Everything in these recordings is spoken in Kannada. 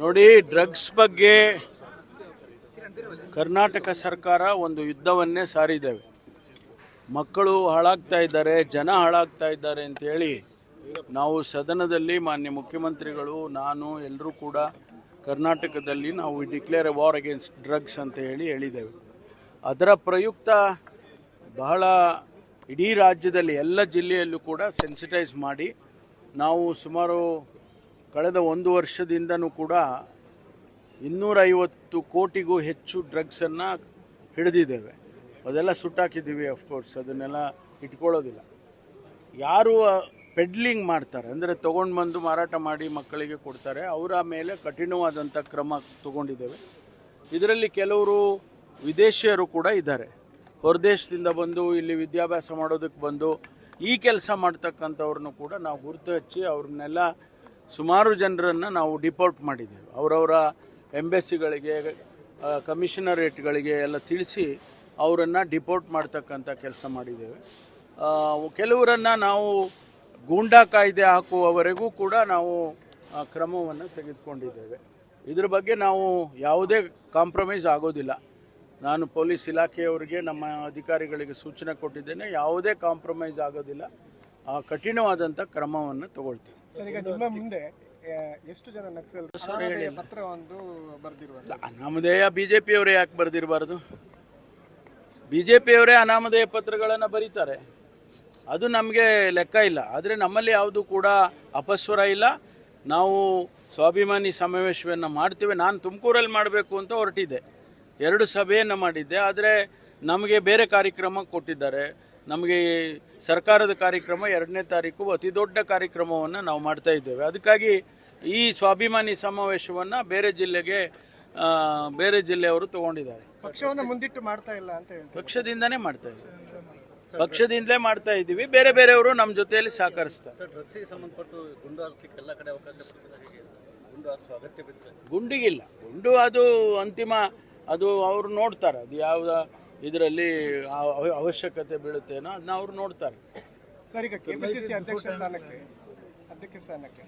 ನೋಡಿ ಡ್ರಗ್ಸ್ ಬಗ್ಗೆ ಕರ್ನಾಟಕ ಸರ್ಕಾರ ಒಂದು ಯುದ್ಧವನ್ನೇ ಸಾರಿದ್ದೇವೆ. ಮಕ್ಕಳು ಹಾಳಾಗ್ತಾ ಇದ್ದಾರೆ, ಜನ ಹಾಳಾಗ್ತಾ ಇದ್ದಾರೆ ಅಂತೇಳಿ ನಾವು ಸದನದಲ್ಲಿ ಮಾನ್ಯ ಮುಖ್ಯಮಂತ್ರಿಗಳು, ನಾನು ಎಲ್ಲರೂ ಕೂಡ ಕರ್ನಾಟಕದಲ್ಲಿ ನಾವು ಡಿಕ್ಲೇರ್ ವಾರ್ ಅಗೇನ್ಸ್ಟ್ ಡ್ರಗ್ಸ್ ಅಂತ ಹೇಳಿ ಹೇಳಿದ್ದೇವೆ. ಅದರ ಪ್ರಯುಕ್ತ ಬಹಳ ಇಡೀ ರಾಜ್ಯದಲ್ಲಿ, ಎಲ್ಲ ಜಿಲ್ಲೆಯಲ್ಲೂ ಕೂಡ ಸೆನ್ಸಿಟೈಸ್ ಮಾಡಿ ನಾವು ಸುಮಾರು ಕಳೆದ ಒಂದು ವರ್ಷದಿಂದನೂ ಕೂಡ ಇನ್ನೂರೈವತ್ತು ಕೋಟಿಗೂ ಹೆಚ್ಚು ಡ್ರಗ್ಸನ್ನು ಹಿಡಿದಿದ್ದೇವೆ. ಅದೆಲ್ಲ ಸುಟ್ಟಾಕಿದ್ದೀವಿ ಅಫ್ಕೋರ್ಸ್ ಅದನ್ನೆಲ್ಲ ಇಟ್ಕೊಳ್ಳೋದಿಲ್ಲ. ಯಾರು ಪೆಡ್ಲಿಂಗ್ ಮಾಡ್ತಾರೆ, ಅಂದರೆ ತೊಗೊಂಡು ಬಂದು ಮಾರಾಟ ಮಾಡಿ ಮಕ್ಕಳಿಗೆ ಕೊಡ್ತಾರೆ, ಅವರ ಮೇಲೆ ಕಠಿಣವಾದಂಥ ಕ್ರಮ ತಗೊಂಡಿದ್ದೇವೆ. ಇದರಲ್ಲಿ ಕೆಲವರು ವಿದೇಶಿಯರು ಕೂಡ ಇದ್ದಾರೆ. ಹೊರದೇಶದಿಂದ ಬಂದು, ಇಲ್ಲಿ ವಿದ್ಯಾಭ್ಯಾಸ ಮಾಡೋದಕ್ಕೆ ಬಂದು, ಈ ಕೆಲಸ ಮಾಡ್ತಕ್ಕಂಥವ್ರನ್ನೂ ಕೂಡ ನಾವು ಗುರುತು ಹಚ್ಚಿ ಅವ್ರನ್ನೆಲ್ಲ ಸುಮಾರು ಜನರನ್ನು ನಾವು ಡಿಪೋರ್ಟ್ ಮಾಡಿದ್ದೇವೆ. ಅವರವರ ಎಂಬೆಸಿಗಳಿಗೆ ಕಮಿಷನರೇಟ್ಗಳಿಗೆ ಎಲ್ಲ ತಿಳಿಸಿ ಅವರನ್ನು ಡಿಪೋರ್ಟ್ ಮಾಡ್ತಕ್ಕಂಥ ಕೆಲಸ ಮಾಡಿದ್ದೇವೆ. ಕೆಲವರನ್ನು ನಾವು ಗೂಂಡಾ ಕಾಯ್ದೆ ಹಾಕುವವರೆಗೂ ಕೂಡ ನಾವು ಕ್ರಮವನ್ನು ತೆಗೆದುಕೊಂಡಿದ್ದೇವೆ. ಇದ್ರ ಬಗ್ಗೆ ನಾವು ಯಾವುದೇ ಕಾಂಪ್ರಮೈಸ್ ಆಗೋದಿಲ್ಲ. ನಾನು ಪೊಲೀಸ್ ಇಲಾಖೆಯವರಿಗೆ, ನಮ್ಮ ಅಧಿಕಾರಿಗಳಿಗೆ ಸೂಚನೆ ಕೊಟ್ಟಿದ್ದೇನೆ, ಯಾವುದೇ ಕಾಂಪ್ರಮೈಸ್ ಆಗೋದಿಲ್ಲ. ಆ ಕಠಿಣವಾದಂಥ ಕ್ರಮವನ್ನು ತಗೊಳ್ತೀವಿ. ಸರ್ ಈಗ ನಿಮ್ಮ ಮುಂದೆ ಆ, ಎಷ್ಟು ಜನ ನಕ್ಸಲ್ ಪತ್ರ ಒಂದು ಬರೆದಿರುವಂತ ಅನಾಮಧೇಯ ಬಿ ಜೆ ಪಿಯವರೇ ಯಾಕೆ ಬರೆದಿರಬಾರ್ದು? ಬಿ ಜೆ ಪಿಯವರೇ ಅನಾಮಧೇಯ ಪತ್ರಗಳನ್ನು ಬರೀತಾರೆ. ಅದು ನಮಗೆ ಲೆಕ್ಕ ಇಲ್ಲ. ಆದರೆ ನಮ್ಮಲ್ಲಿ ಯಾವುದು ಕೂಡ ಅಪಸ್ವರ ಇಲ್ಲ. ನಾವು ಸ್ವಾಭಿಮಾನಿ ಸಮಾವೇಶವನ್ನು ಮಾಡ್ತೀವಿ. ನಾನು ತುಮಕೂರಲ್ಲಿ ಮಾಡಬೇಕು ಅಂತ ಹೊರಟಿದ್ದೆ. ಎರಡು ಸಭೆಯನ್ನು ಮಾಡಿದ್ದೆ. ಆದರೆ ನಮಗೆ ಬೇರೆ ಕಾರ್ಯಕ್ರಮ ಕೊಟ್ಟಿದ್ದಾರೆ. ನಮಗೆ ಸರ್ಕಾರದ ಕಾರ್ಯಕ್ರಮ ಎರಡನೇ ತಾರೀಕು ಅತಿ ದೊಡ್ಡ ಕಾರ್ಯಕ್ರಮವನ್ನು ನಾವು ಮಾಡ್ತಾ ಇದ್ದೇವೆ. ಅದಕ್ಕಾಗಿ ಈ ಸ್ವಾಭಿಮಾನಿ ಸಮಾವೇಶವನ್ನು ಬೇರೆ ಜಿಲ್ಲೆಗೆ ಆ, ಬೇರೆ ಜಿಲ್ಲೆಯವರು ತಗೊಂಡಿದ್ದಾರೆ. ಪಕ್ಷವನ್ನು ಮುಂದಿಟ್ಟು ಮಾಡ್ತಾ ಇಲ್ಲ ಅಂತ ಪಕ್ಷದಿಂದನೇ ಮಾಡ್ತಾ ಇದ್ದೀವಿ. ಪಕ್ಷದಿಂದಲೇ ಮಾಡ್ತಾ ಇದ್ದೀವಿ. ಬೇರೆ ಬೇರೆಯವರು ನಮ್ಮ ಜೊತೆಯಲ್ಲಿ ಸಹಕರಿಸ್ತಾರೆ. ಡ್ರಗ್ಸಿಗೆ ಸಂಬಂಧಪಟ್ಟು ಗುಂಡು ಹಾರಿಸ್ಲಿಕ್ಕೆ ಎಲ್ಲ ಕಡೆ ಅವಕಾಶ ಕೊಡ್ತಾರೆ ಹೇಗೆ? ಗುಂಡು ಹಾರಿಸುವ ಅಗತ್ಯ ಗುಂಡಿಗಿಲ್ಲ. ಗುಂಡು ಅದು ಅಂತಿಮ ಅದು ಅವರು ನೋಡ್ತಾರೆ. ಅದು ಯಾವ ಇದರಲ್ಲಿ ಅವಶ್ಯಕತೆ ಬೀಳುತ್ತೇನೋ ಅದನ್ನ ಅವ್ರು ನೋಡ್ತಾರೆ. ಸರಿ ಈಗ ಕೆಪಿಸಿಸಿ ಅಧ್ಯಕ್ಷ ಸ್ಥಾನಕ್ಕೆ ಅಧ್ಯಕ್ಷ ಸ್ಥಾನಕ್ಕೆ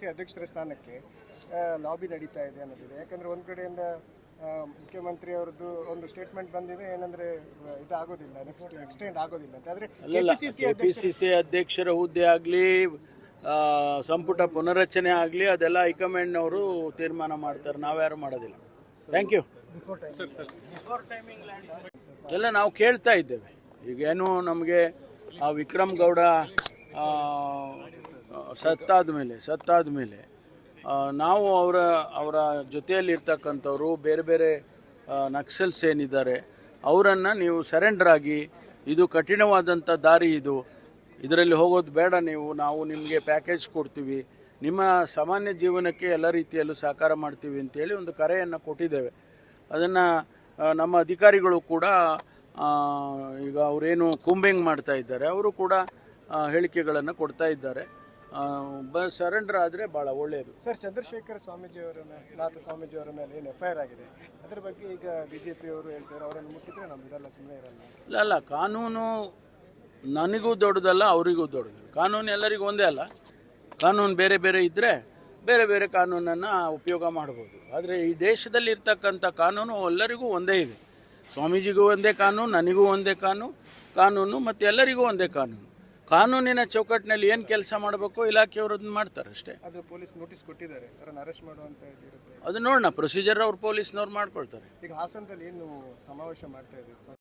ಸಿ ಅಧ್ಯಕ್ಷರ ಸ್ಥಾನಕ್ಕೆ ಲಾಬಿ ನಡೀತಾ ಇದೆ ಅನ್ನೋದಿದೆ. ಯಾಕಂದ್ರೆ ಒಂದು ಕಡೆಯಿಂದ ಮುಖ್ಯಮಂತ್ರಿ ಅವರದ್ದು ಒಂದು ಸ್ಟೇಟ್ಮೆಂಟ್ ಬಂದಿದೆ ಏನಂದ್ರೆ ಇದು ಇದಾಗೋದಿಲ್ಲ ನೆಕ್ಸ್ಟ್ ಎಕ್ಸ್ಟೆಂಡ್ ಆಗೋದಿಲ್ಲ ಅಂತ. ಆದ್ರೆ KPCC K P C C ಅಧ್ಯಕ್ಷರ ಹುದ್ದೆ ಆಗಲಿ ಸಂಪುಟ ಪುನರಚನೆ ಆಗಲಿ ಅದೆಲ್ಲ ಹೈಕಮಾಂಡ್ನವರು ತೀರ್ಮಾನ ಮಾಡ್ತಾರೆ. ನಾವ್ಯಾರು ಮಾಡೋದಿಲ್ಲ. ಥ್ಯಾಂಕ್ ಯು ಎಲ್ಲ ನಾವು ಕೇಳ್ತಾ ಇದ್ದೇವೆ. ಈಗೇನು ನಮಗೆ ಆ ವಿಕ್ರಮ್ ಗೌಡ ಸತ್ತಾದ ಮೇಲೆ ಸತ್ತಾದ ಮೇಲೆ ನಾವು ಅವರ ಅವರ ಜೊತೆಯಲ್ಲಿರ್ತಕ್ಕಂಥವ್ರು, ಬೇರೆ ಬೇರೆ ನಕ್ಸಲ್ಸ್ ಏನಿದ್ದಾರೆ, ಅವರನ್ನು ನೀವು ಸರೆಂಡರ್ ಆಗಿ, ಇದು ಕಠಿಣವಾದಂಥ ದಾರಿ ಇದು. ಇದರಲ್ಲಿ ಹೋಗೋದು ಬೇಡ ನೀವು, ನಾವು ನಿಮಗೆ ಪ್ಯಾಕೇಜ್ ಕೊಡ್ತೀವಿ. ನಿಮ್ಮ ಸಾಮಾನ್ಯ ಜೀವನಕ್ಕೆ ಎಲ್ಲ ರೀತಿಯಲ್ಲೂ ಸಹಕಾರ ಮಾಡ್ತೀವಿ ಅಂತೇಳಿ ಒಂದು ಕರೆಯನ್ನು ಕೊಟ್ಟಿದ್ದೇವೆ. ಅದನ್ನು ನಮ್ಮ ಅಧಿಕಾರಿಗಳು ಕೂಡ ಈಗ ಅವರೇನು ಕುಂಬೆಂಗ್ ಮಾಡ್ತಾ ಇದ್ದಾರೆ ಅವರು ಕೂಡ ಹೇಳಿಕೆಗಳನ್ನು ಕೊಡ್ತಾ ಇದ್ದಾರೆ. ಬ ಸರೆಂಡರ್ ಆದರೆ ಭಾಳ ಒಳ್ಳೆಯದು ಸರ್ ಚಂದ್ರಶೇಖರ್ ಸ್ವಾಮೀಜಿ ಅವರ ಮೇಲೆ ನಾಥ ಸ್ವಾಮೀಜಿ ಅವರ ಮೇಲೆ ಏನು ಎಫ್ ಐ ಆರ್ ಆಗಿದೆ? ಅದ್ರ ಬಗ್ಗೆ ಈಗ ಬಿಜೆಪಿ ಅವರು ಹೇಳ್ತಾರೆ ಅವರನ್ನು ಮುಟ್ಟಿದ್ರೆ ನಾವು ಬಿಡಲ್ಲ ಸುಮ್ಮನೆ ಇರಲ್ಲ. ಇಲ್ಲ ಅಲ್ಲ ಕಾನೂನು ನನಗೂ ದೊಡ್ಡದಲ್ಲ ಅವರಿಗೂ ದೊಡ್ಡದು. ಕಾನೂನು ಎಲ್ಲರಿಗೂ ಒಂದೇ ಅಲ್ಲ. ಕಾನೂನು ಬೇರೆ ಬೇರೆ ಇದ್ದರೆ ಬೇರೆ ಬೇರೆ ಕಾನೂನನ್ನು ಉಪಯೋಗ ಮಾಡ್ಬೋದು. ಆದರೆ ಈ ದೇಶದಲ್ಲಿ ಇರ್ತಕ್ಕಂಥ ಕಾನೂನು ಎಲ್ಲರಿಗೂ ಒಂದೇ ಇದೆ. ಸ್ವಾಮೀಜಿಗೂ ಒಂದೇ ಕಾನೂನು ನನಗೂ ಒಂದೇ ಕಾನೂನು ಕಾನೂನು ಮತ್ತು ಎಲ್ಲರಿಗೂ ಒಂದೇ ಕಾನೂನು. ಕಾನೂನಿನ ಚೌಕಟ್ಟಿನಲ್ಲಿ ಏನು ಕೆಲಸ ಮಾಡಬೇಕು ಇಲಾಖೆಯವರು ಅದನ್ನ ಮಾಡ್ತಾರೆ ಅಷ್ಟೇ. ಆದರೆ ಪೊಲೀಸ್ ನೋಟಿಸ್ ಕೊಟ್ಟಿದ್ದಾರೆ. ಅವರನ್ನು ಅರೆಸ್ಟ್ ಮಾಡುವಂತ ಇದಿರುತ್ತೆ. ಅದು ನೋಡೋಣ ಪ್ರೊಸೀಜರ್ ಅವ್ರು ಪೊಲೀಸ್ನವ್ರು ಮಾಡ್ಕೊಳ್ತಾರೆ. ಈಗ ಹಾಸನದಲ್ಲಿ ಏನು ಸಮಾವೇಶ ಮಾಡ್ತಾ ಇದ್ದೀವಿ